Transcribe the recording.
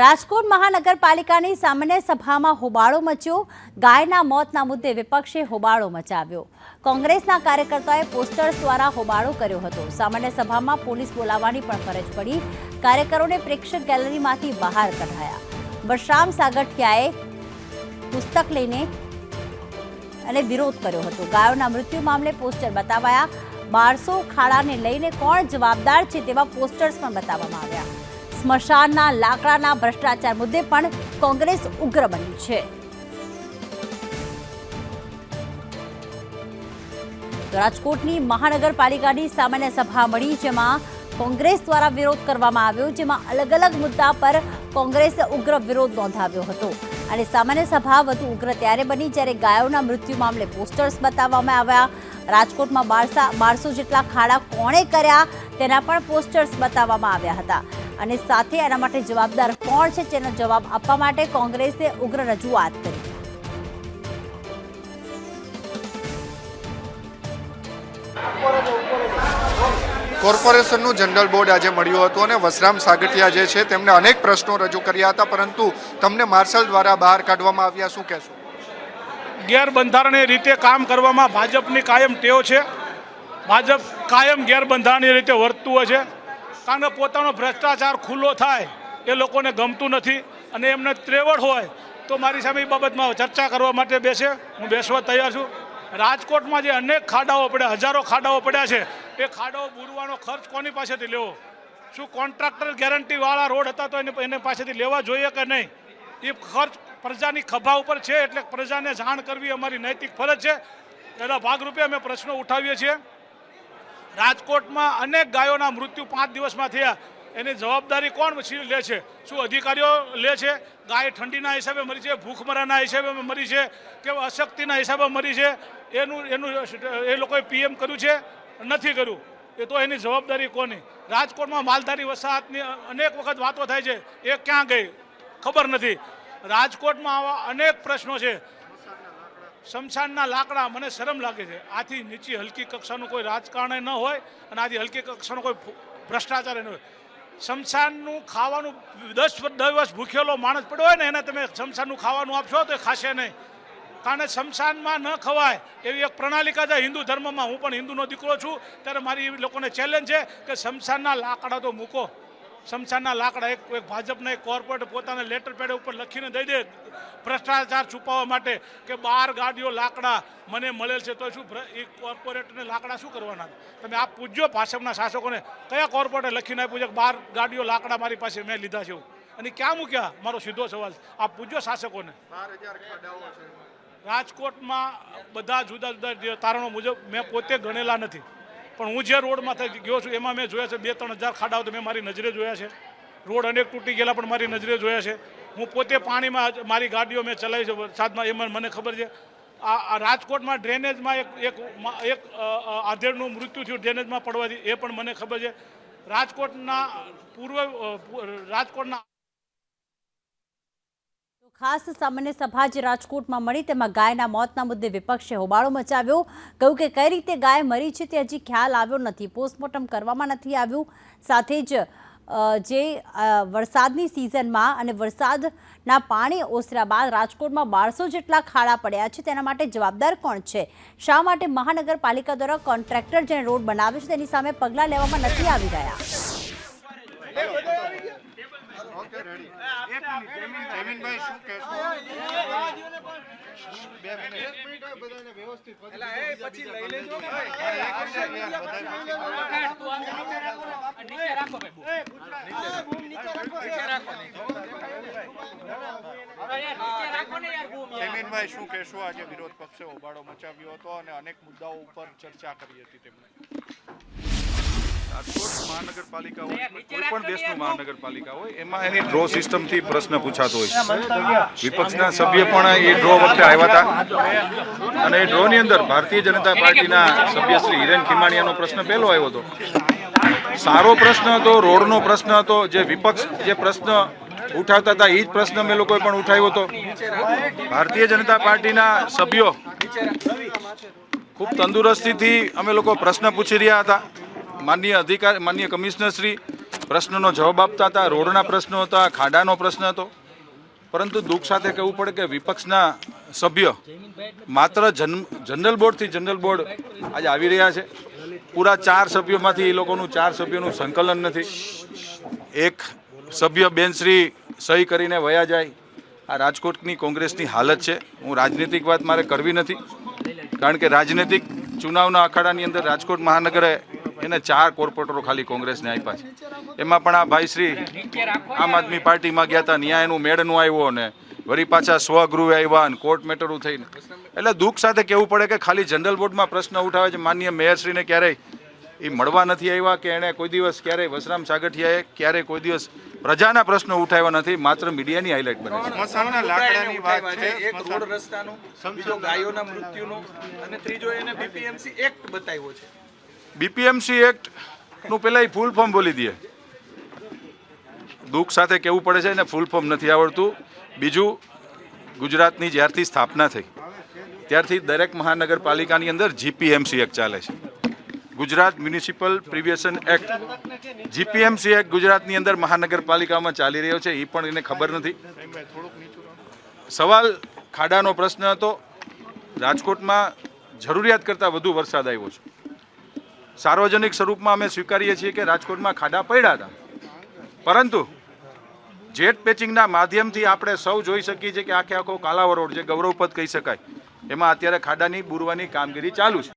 રાજકોટ મહાનગરપાલિકાની સામાન્ય સભામાં હોબાળો મચ્યો. ગાયના મોતના મુદ્દે વિપક્ષે હોબાળો મચાવ્યો. કોંગ્રેસના કાર્યકર્તાઓએ પોસ્ટર્સ દ્વારા હોબાળો કર્યો હતો. સામાન્ય સભામાં પોલીસ બોલાવવાની પણ ફરજ પડી. કાર્યકરોને પ્રેક્ષક ગેલેરીમાંથી બહાર કઢાયા. બશરામ સાગઠિયાએ પુસ્તક લઈને અને વિરોધ કર્યો હતો. ગાયોના મૃત્યુ મામલે પોસ્ટર બતાવાયા. બારસો ખાડાને લઈને કોણ જવાબદાર છે તેવા પોસ્ટર્સ પણ બતાવવામાં આવ્યા. સ્મશાનના લાકડાના ભ્રષ્ટાચાર મુદ્દે પણ કોંગ્રેસ ઉગ્ર બન્યું છે. રાજકોટની મહાનગરપાલિકાની સામાન્ય સભા મળી, જેમાં કોંગ્રેસ દ્વારા વિરોધ કરવામાં આવ્યો, જેમાં અલગ અલગ મુદ્દા પર કોંગ્રેસે ઉગ્ર વિરોધ નોંધાવ્યો હતો. અને સામાન્ય સભા વધુ ઉગ્ર ત્યારે બની જ્યારે ગાયોના મૃત્યુ મામલે પોસ્ટર્સ બતાવવામાં આવ્યા. રાજકોટમાં બારસા બારસો જેટલા ખાડા કોણે કર્યા તેના પણ પોસ્ટર્સ બતાવવામાં આવ્યા હતા. અને સાથે એના માટે જવાબદાર કોણ છે તેનો જવાબ આપવા માટે કોંગ્રેસે ઉગ્ર રજૂઆત કરી. કોર્પોરેશનનું જનરલ બોર્ડ આજે મળ્યું હતું અને વસરામ સાગઠિયા જે છે તેમને અનેક પ્રશ્નો રજૂ કર્યા હતા પરંતુ તમને માર્શલ દ્વારા બહાર કાઢવામાં આવ્યા શું કહેશો? ગેરબંધારણીય રીતે કામ કરવામાં ભાજપની કાયમ ટેવ છે. ભાજપ કાયમ ગેરબંધારણીય રીતે વર્તતું હોય છે. કારણ કે પોતાનો ભ્રષ્ટાચાર ખુલ્લો થાય, એ લોકોને ગમતું નથી અને એમને ત્રેવડ હોય, તો મારી સામે એ બાબતમાં ચર્ચા કરવા માટે બેસે, હું બેસવા તૈયાર છું. રાજકોટમાં જે અનેક ખાડાઓ પડ્યા, હજારો ખાડાઓ પડ્યા છે, એ ખાડાઓ બુરવાનો ખર્ચ કોની પાસેથી લેવો? શું કોન્ટ્રાક્ટર ગેરંટીવાળા રોડ હતા તો એને એને પાસેથી લેવા જોઈએ કે નહીં? એ ખર્ચ પ્રજાની ખભા ઉપર છે, એટલે પ્રજાને જાણ કરવી અમારી નૈતિક ફરજ છે. એના ભાગરૂપે અમે પ્રશ્નો ઉઠાવીએ છીએ. રાજકોટમાં અનેક ગાયોના મૃત્યુ પાંચ દિવસમાં થયા. એની જવાબદારી કોણ લે છે? શું અધિકારીઓ લે છે? ગાય ઠંડીના હિસાબે મરી છે, ભૂખમરાના હિસાબે મરી છે, કે અશક્તિના હિસાબે મરી છે? એનું એનું એ લોકોએ પીએમ કર્યું છે? નથી કર્યું. એ તો એની જવાબદારી કોની? રાજકોટમાં માલધારી વસાહતની અનેક વખત વાતો થાય છે. એ ક્યાં ગઈ? ખબર નથી. રાજકોટમાં આવા અનેક પ્રશ્નો છે. શમશાનના લાકડા મને શરમ લાગે છે. આથી નીચી હલકી કક્ષાનું કોઈ રાજકારણ ન હોય અને આથી હલકી કક્ષાનો કોઈ ભ્રષ્ટાચાર ન હોય. શમશાનનું ખાવાનું દસ દિવસ ભૂખેલો માણસ પડ્યો હોય ને એને તમે શમશાનનું ખાવાનું આપશો તો એ ખાશે નહીં. કારણ શમશાનમાં ન ખવાય એવી એક પ્રણાલિકા છે હિન્દુ ધર્મમાં. હું પણ હિન્દુનો દીકરો છું. ત્યારે મારી એવી લોકોને ચેલેન્જ છે કે શમશાનના લાકડા તો મૂકો. શમશાનના લાકડા એક ભાજપના એક કોર્પોરેટ પોતાના લેટર પેડ ઉપર લખીને દઈ દે, ભ્રષ્ટાચાર છુપાવવા માટે કે બાર ગાડીઓ લાકડા મને મળેલ છે તો શું એ કોર્પોરેટને લાકડા શું કરવાના? તમે આ પૂછજો ભાજપના શાસકોને, કયા કોર્પોરેટે લખીને આપ્યું છે કે બાર ગાડીઓ લાકડા મારી પાસે મેં લીધા છે અને ક્યાં મૂક્યા? મારો સીધો સવાલ. આ પૂછજો શાસકોને. રાજકોટમાં બધા જુદા જુદા તારણો મુજબ મેં પોતે ગણેલા નથી. પણ હું જે રોડમાંથી ગયો છું, એમાં મેં જોયા છે, બે ત્રણ હજાર ખાડાઓ તો મેં મારી નજરે જોયા છે. રોડ અનેક તૂટી ગયેલા, પણ મારી નજરે જોયા છે. હું પોતે પાણીમાં મારી ગાડીઓ મેં ચલાવી છે, વરસાદમાં એમાં મને ખબર છે. આ રાજકોટમાં ડ્રેનેજમાં એક એક એક આધેડનું મૃત્યુ થયું, ડ્રેનેજમાં પડવાથી એ પણ મને ખબર છે. રાજકોટના પૂર્વ રાજકોટના ખાસ સામાન્ય સભા જે રાજકોટમાં મળી. તેમાં ગાયના મોતના મુદ્દે વિપક્ષે હોબાળો મચાવ્યો. કહ્યું કે કઈ રીતે ગાય મરી છે તે હજી ખ્યાલ આવ્યો નથી. પોસ્ટમોર્ટમ કરવામાં નથી આવ્યું. સાથે જ જે વરસાદની સિઝનમાં અને વરસાદના પાણી ઓસર્યા બાદ રાજકોટમાં બારસો જેટલા ખાડા પડ્યા છે. તેના માટે જવાબદાર કોણ છે? શા માટે મહાનગરપાલિકા દ્વારા કોન્ટ્રાક્ટર જેને રોડ બનાવે છે તેની સામે પગલાં લેવામાં નથી આવી રહ્યા? જમીનભાઈ, શું કહેશો? આજે વિરોધ પક્ષે હોબાળો મચાવ્યો હતો અને અનેક મુદ્દાઓ ઉપર ચર્ચા કરી હતી તેમણે. રાજકોટ મહાનગરપાલિકા હોય કોઈ પણ દેશનું મહાનગરપાલિકા હોય એમાં એની ડ્રો સિસ્ટમથી પ્રશ્ન પૂછાતો હોય. છે વિપક્ષના સભ્ય પણ એ ડ્રો વખતે આવ્યા હતા. અને એ ડ્રોની અંદર ભારતીય જનતા પાર્ટીના સભ્ય શ્રી હિરેન ખીમાણીયાનો પ્રશ્ન પહેલો આવ્યો હતો. સારો પ્રશ્ન હતો રોડનો પ્રશ્ન હતો જે વિપક્ષ જે પ્રશ્ન ઉઠાવતા હતા એ જ પ્રશ્ન અમે લોકોએ પણ ઉઠાવ્યો હતો. ભારતીય જનતા પાર્ટીના સભ્યો ખૂબ તંદુરસ્તીથી અમે લોકો પ્રશ્ન પૂછી રહ્યા હતા. માનનીય અધિકાર, માનનીય કમિશનર શ્રી પ્રશ્નનો જવાબ આપતા હતા, રોડના પ્રશ્નો હતા, ખાડાનો પ્રશ્ન હતો. પરંતુ દુઃખ સાથે કહેવું પડે કે વિપક્ષના સભ્ય માત્ર જન, જનરલ બોર્ડથી જનરલ બોર્ડ આજે આવી રહ્યા છે. પૂરા ચાર સભ્યોમાંથી એ લોકોનું, ચાર સભ્યોનું સંકલન નથી. એક સભ્ય બેનશ્રી સહી કરીને વયા જાય. આ રાજકોટની કોંગ્રેસની હાલત છે. હું રાજનીતિક વાત મારે કરવી નથી. કારણ કે રાજનીતિક ચુનાવના અખાડાની અંદર રાજકોટ મહાનગરે એને ચાર કોર્પોરેટરો ખાલી કોંગ્રેસને આપ્યા છે. એમાં પણ આ ભાઈશ્રી આમ આદમી પાર્ટીમાં ગયા હતા ત્યાં એનું મેળનું આવ્યો ને વળી પાછા સ્વગૃહે આવ્યા ને કોર્ટ મેટરું થઈને. એટલે દુઃખ સાથે કહેવું પડે કે ખાલી જનરલ બોર્ડમાં પ્રશ્ન ઉઠાવે છે માન્ય મેયરશ્રીને ક્યારેય એ મળવા નથી આવ્યા કે એણે કોઈ દિવસ ક્યારેય વસરામ સાગઠિયાએ ક્યારેય કોઈ દિવસ પ્રજાના પ્રશ્નો ઉઠાવ્યા નથી માત્ર મીડિયાની હાઇલાઇટ બને છે. સ્મશાનના લાકડાની વાત છે એક રોડ રસ્તાનો બીજો ગાયોના મૃત્યુનો અને ત્રીજો એને બીપીએમસી એક્ટ બતાવ્યો છે. બીપીએમસી એક્ટનું પહેલાં એ ફૂલ ફોર્મ બોલી દઈએ. દુઃખ સાથે કહેવું પડે છે એને ફૂલ ફોર્મ નથી આવડતું. બીજું, ગુજરાતની જ્યારથી સ્થાપના થઈ, ત્યારથી દરેક મહાનગરપાલિકાની અંદર જીપીએમસી એક્ટ ચાલે છે. ગુજરાત મ્યુનિસિપલ પ્રિવિએશન એક્ટ, જીપીએમસી એક્ટ ગુજરાતની અંદર મહાનગરપાલિકામાં ચાલી રહ્યો છે એ પણ એને ખબર નથી. સવાલ ખાડાનો પ્રશ્ન હતો. રાજકોટમાં જરૂરિયાત કરતાં વધુ વરસાદ આવ્યો છે. સાર્વજનિક સ્વરૂપમાં અમે સ્વીકારીએ છીએ કે રાજકોટમાં ખાડા પડ્યા હતા. પરંતુ જેટ પેચિંગના માધ્યમથી આપણે સૌ જોઈ શકીએ છીએ કે આખે આખો કાલાવરોડ જે ગૌરવપદ કહી શકાય, એમાં અત્યારે ખાડાની, બુરવાની કામગીરી ચાલુ છે.